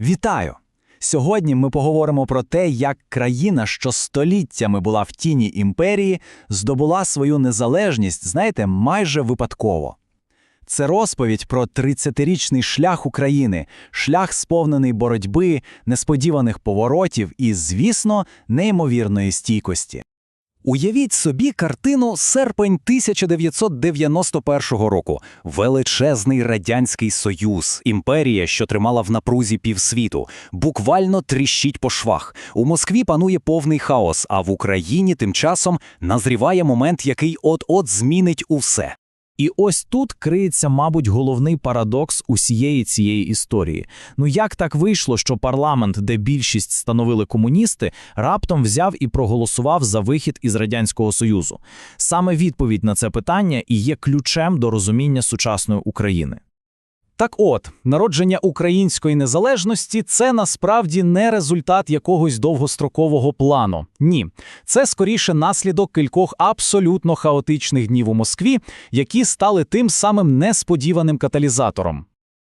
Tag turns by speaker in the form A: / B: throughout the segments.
A: Вітаю! Сьогодні ми поговоримо про те, як країна, що століттями була в тіні імперії, здобула свою незалежність, знаєте, майже випадково. Це розповідь про 30-річний шлях України, шлях сповнений боротьби, несподіваних поворотів і, звісно, неймовірної стійкості. Уявіть собі картину серпень 1991 року. Величезний радянський союз, імперія, що тримала в напрузі півсвіту, буквально тріщить по швах. У Москві панує повний хаос, а в Україні тим часом назріває момент, який от-от змінить усе.
B: І ось тут криється, мабуть, головний парадокс усієї цієї історії. Ну як так вийшло, що парламент, де більшість становили комуністи, раптом взяв і проголосував за вихід із радянського союзу? Саме відповідь на це питання і є ключем до розуміння сучасної України. Так от, народження української незалежності це насправді не результат якогось довгострокового плану. Ні, це скоріше наслідок кількох абсолютно хаотичних днів у Москві, які стали тим самим несподіваним каталізатором.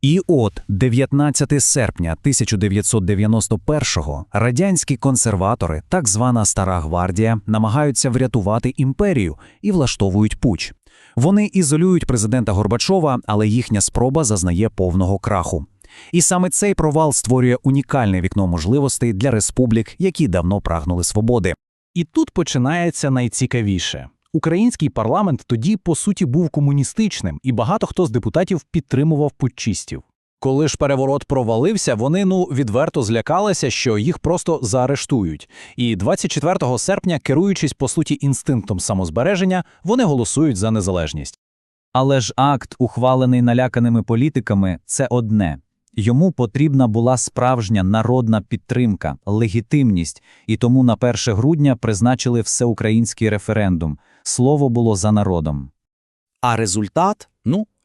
A: І от 19 серпня 1991-го радянські консерватори, так звана Стара гвардія, намагаються врятувати імперію і влаштовують пуч. Вони ізолюють президента Горбачова, але їхня спроба зазнає повного краху. І саме цей провал створює унікальне вікно можливостей для республік, які давно прагнули свободи.
B: І тут починається найцікавіше. Український парламент тоді, по суті, був комуністичним, і багато хто з депутатів підтримував путчистів. Коли ж переворот провалився, вони ну відверто злякалися, що їх просто заарештують. І 24 серпня, керуючись по суті інстинктом самозбереження, вони голосують за незалежність.
C: Але ж акт, ухвалений наляканими політиками, це одне. Йому потрібна була справжня народна підтримка, легітимність, і тому на 1 грудня призначили всеукраїнський референдум. Слово було за народом.
A: А результат,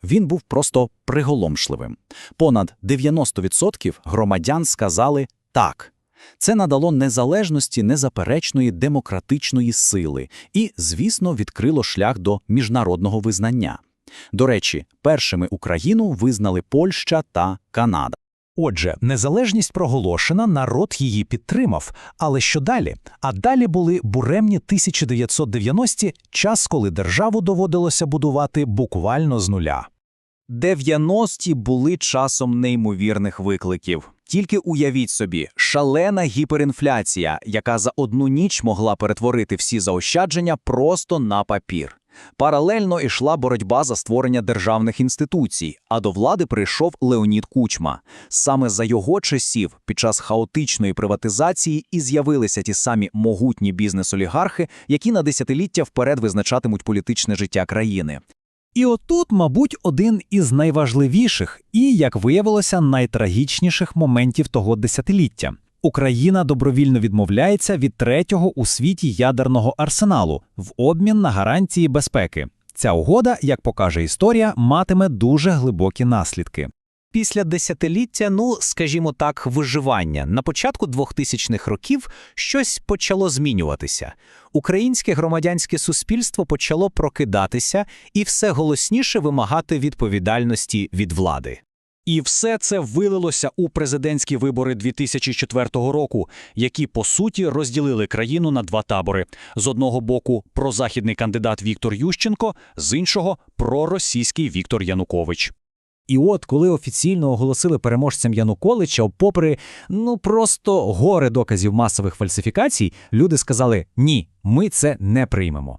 A: він був просто приголомшливим. Понад 90% громадян сказали «так». Це надало незалежності незаперечної демократичної сили і, звісно, відкрило шлях до міжнародного визнання. До речі, першими Україну визнали Польща та Канада.
B: Отже, незалежність проголошена, народ її підтримав. Але що далі? А далі були буремні 1990-ті, час, коли державу доводилося будувати буквально з нуля.
A: 90-ті були часом неймовірних викликів. Тільки уявіть собі, шалена гіперінфляція, яка за одну ніч могла перетворити всі заощадження просто на папір. Паралельно йшла боротьба за створення державних інституцій, а до влади прийшов Леонід Кучма. Саме за його часів, під час хаотичної приватизації, і з'явилися ті самі могутні бізнес-олігархи, які на десятиліття вперед визначатимуть політичне життя країни. І отут, мабуть, один із найважливіших і, як виявилося, найтрагічніших моментів того десятиліття. Україна добровільно відмовляється від третього у світі ядерного арсеналу в обмін на гарантії безпеки. Ця угода, як покаже історія, матиме дуже глибокі наслідки.
D: Після десятиліття, ну скажімо так, виживання на початку 2000-х років щось почало змінюватися. Українське громадянське суспільство почало прокидатися і все голосніше вимагати відповідальності від влади.
E: І все це вилилося у президентські вибори 2004 року, які по суті розділили країну на два табори: з одного боку прозахідний кандидат Віктор Ющенко, з іншого проросійський Віктор Янукович.
B: І от, коли офіційно оголосили переможцем Януковича, попри ну просто гори доказів масових фальсифікацій, люди сказали: ні, ми це не приймемо.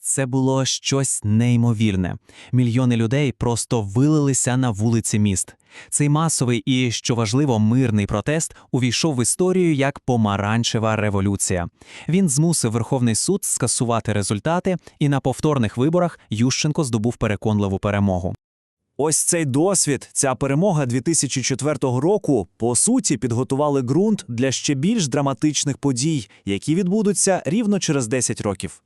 D: Це було щось неймовірне. Мільйони людей просто вилилися на вулиці міст. Цей масовий і, що важливо, мирний протест увійшов в історію як помаранчева революція. Він змусив Верховний суд скасувати результати, і на повторних виборах Ющенко здобув переконливу перемогу.
F: Ось цей досвід, ця перемога 2004 року, по суті, підготували ґрунт для ще більш драматичних подій, які відбудуться рівно через 10 років.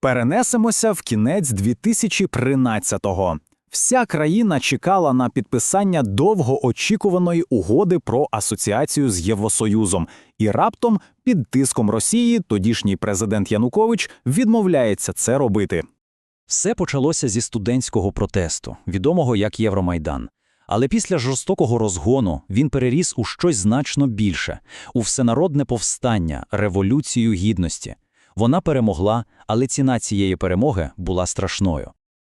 A: Перенесемося в кінець 2013-го. Вся країна чекала на підписання довгоочікуваної угоди про асоціацію з Євросоюзом, і раптом, під тиском Росії, тодішній президент Янукович відмовляється це робити.
C: Все почалося зі студентського протесту, відомого як Євромайдан.
A: Але після жорстокого розгону він переріс у щось значно більше – у всенародне повстання, революцію гідності. Вона перемогла, але ціна цієї перемоги була страшною.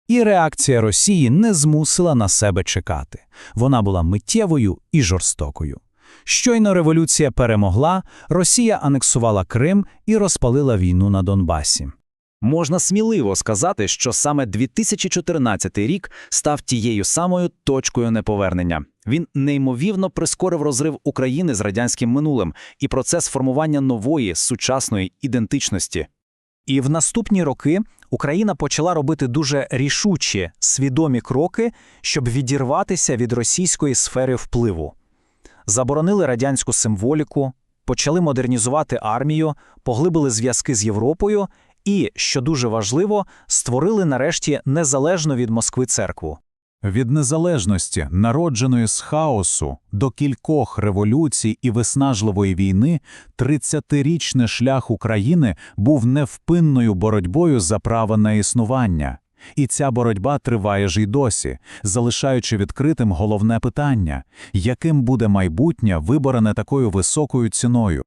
B: І реакція Росії не змусила на себе чекати. Вона була миттєвою і жорстокою. Щойно революція перемогла, Росія анексувала Крим і розпалила війну на Донбасі.
A: Можна сміливо сказати, що саме 2014 рік став тією самою точкою неповернення. Він неймовірно прискорив розрив України з радянським минулим і процес формування нової сучасної ідентичності. І в наступні роки Україна почала робити дуже рішучі, свідомі кроки, щоб відірватися від російської сфери впливу. Заборонили радянську символіку, почали модернізувати армію, поглибили зв'язки з Європою і, що дуже важливо, створили нарешті незалежну від Москви церкву.
G: Від незалежності, народженої з хаосу, до кількох революцій і виснажливої війни, 30-річний шлях України був невпинною боротьбою за право на існування. І ця боротьба триває ж й досі, залишаючи відкритим головне питання – яким буде майбутнє, виборене такою високою ціною?